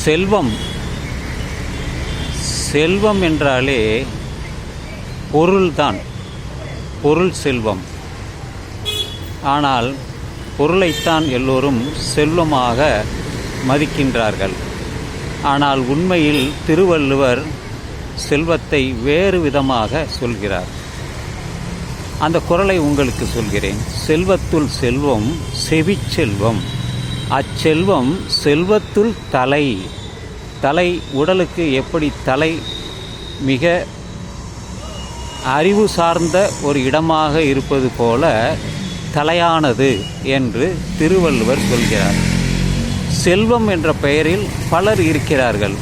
செல்வம். செல்வம் என்றாலே பொருள்தான். பொருள் செல்வம். ஆனால் பொருளைத்தான் எல்லோரும் செல்வமாக மதிக்கின்றார்கள். ஆனால் உண்மையில் திருவள்ளுவர் செல்வத்தை வேறு விதமாக சொல்கிறார். அந்த குரலை உங்களுக்கு சொல்கிறேன். செல்வத்துள் செல்வம் செவிச்செல்வம் அச்செல்வம் செல்வத்துள் தலை. தலை உடலுக்கு எப்படி தலை? மிக அறிவு சார்ந்த ஒரு இடமாக இருப்பது போல தலையானது என்று திருவள்ளுவர் சொல்கிறார். செல்வம் என்ற பெயரில் பலர் இருக்கிறார்கள்.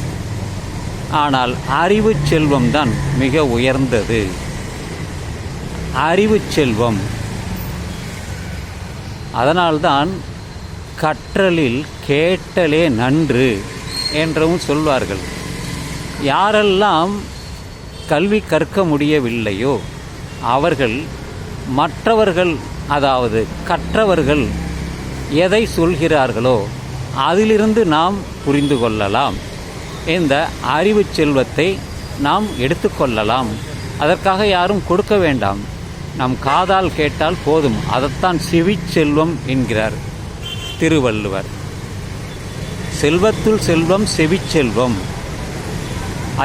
ஆனால் அறிவு செல்வம்தான் மிக உயர்ந்தது. அறிவு செல்வம். அதனால்தான் கற்றலில் கேட்டலே நன்று என்றும் சொல்வார்கள். யாரெல்லாம் கல்வி கற்க முடியவில்லையோ அவர்கள் மற்றவர்கள் அதாவது கற்றவர்கள் எதை சொல்கிறார்களோ அதிலிருந்து நாம் புரிந்து கொள்ளலாம். இந்த அறிவு செல்வத்தை நாம் எடுத்துக்கொள்ளலாம் அதற்காக யாரும் கொடுக்க வேண்டாம். நம் காதால் கேட்டால் போதும். அதைத்தான் செவிச்செல்வம் என்கிறார். திருவள்ளுவர். செல்வத்துள் செல்வம் செவிச்செல்வம்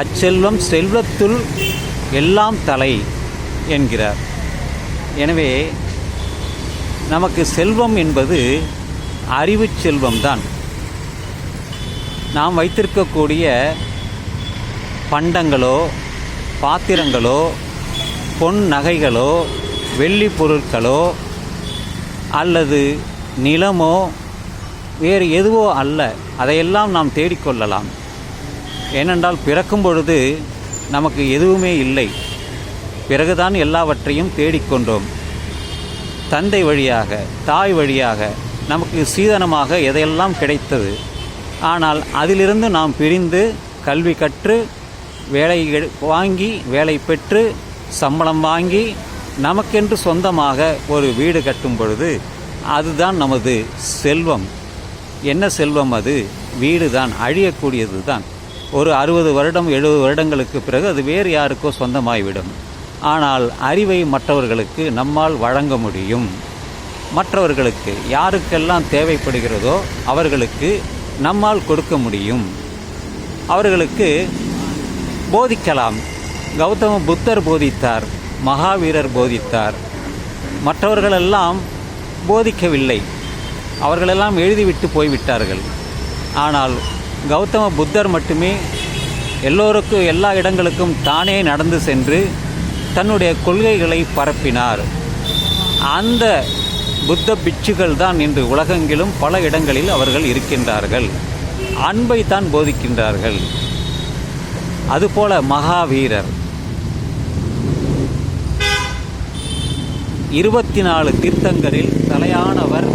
அச்செல்வம் செல்வத்துள் எல்லாம் தலை என்கிறார். எனவே நமக்கு செல்வம் என்பது அறிவு செல்வம்தான் நாம் வைத்திருக்கக்கூடிய பண்டங்களோ பாத்திரங்களோ பொன் நகைகளோ வெள்ளி பொருட்களோ அல்லது நிலமோ வேறு எதுவோ அல்ல அதையெல்லாம் நாம் தேடிக்கொள்ளலாம். ஏனென்றால் பிறக்கும் பொழுது நமக்கு எதுவுமே இல்லை. பிறகுதான் எல்லாவற்றையும் தேடிக்கொண்டோம். தந்தை வழியாக தாய் வழியாக நமக்கு சீதனமாக எதையெல்லாம் கிடைத்தது. ஆனால் அதிலிருந்து நாம் பிரிந்து கல்வி கற்று வேலை வாங்கி வேலை பெற்று சம்பளம் வாங்கி நமக்கென்று சொந்தமாக ஒரு வீடு கட்டும் பொழுது அதுதான் நமது செல்வம். என்ன செல்வம் அது? வீடு தான் அழியக்கூடியது தான். ஒரு அறுபது வருடம் எழுபது வருடங்களுக்கு பிறகு அது வேறு யாருக்கோ சொந்தமாகிவிடும் ஆனால் அறிவை மற்றவர்களுக்கு நம்மால் வழங்க முடியும். மற்றவர்களுக்கு யாருக்கெல்லாம் தேவைப்படுகிறதோ அவர்களுக்கு நம்மால் கொடுக்க முடியும். அவர்களுக்கு போதிக்கலாம். கௌதம புத்தர் போதித்தார் மகாவீரர் போதித்தார். மற்றவர்களெல்லாம் போதிக்கவில்லை. அவர்களெல்லாம் எழுதிவிட்டு போய்விட்டார்கள். ஆனால் கௌதம புத்தர் மட்டுமே எல்லோருக்கும் எல்லா இடங்களுக்கும் தானே நடந்து சென்று தன்னுடைய கொள்கைகளை பரப்பினார். அந்த புத்த பிட்சுகள் தான் இன்று உலகெங்கிலும் பல இடங்களில் அவர்கள் இருக்கின்றார்கள். அன்பை தான் போதிக்கின்றார்கள். அதுபோல மகாவீரர். இருபத்தி நாலு தீர்த்தங்களில் தலையானவர்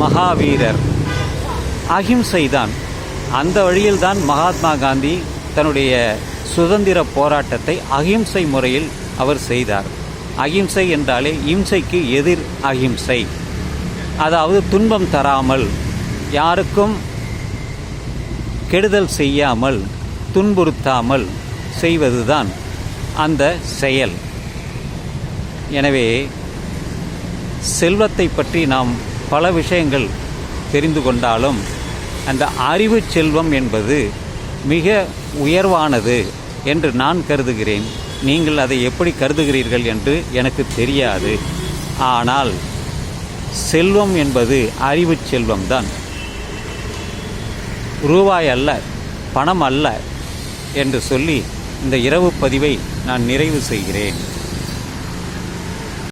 மகாவீரர். அகிம்சை தான் அந்த வழியில்தான் மகாத்மா காந்தி தன்னுடைய சுதந்திர போராட்டத்தை அகிம்சை முறையில் அவர் செய்தார். அகிம்சை என்றாலே இம்சைக்கு எதிர் அகிம்சை அதாவது துன்பம் தராமல் யாருக்கும் கெடுதல் செய்யாமல் துன்புறுத்தாமல் செய்வதுதான் அந்த செயல். எனவே செல்வத்தை பற்றி நாம் பல விஷயங்கள் தெரிந்து கொண்டாலும் அந்த அறிவு செல்வம் என்பது மிக உயர்வானது என்று நான் கருதுகிறேன். நீங்கள் அதை எப்படி கருதுகிறீர்கள் என்று எனக்கு தெரியாது. ஆனால் செல்வம் என்பது அறிவு செல்வம்தான் ரூபாய் அல்ல பணம் அல்ல என்று சொல்லி இந்த இரவு பதிவை நான் நிறைவு செய்கிறேன்.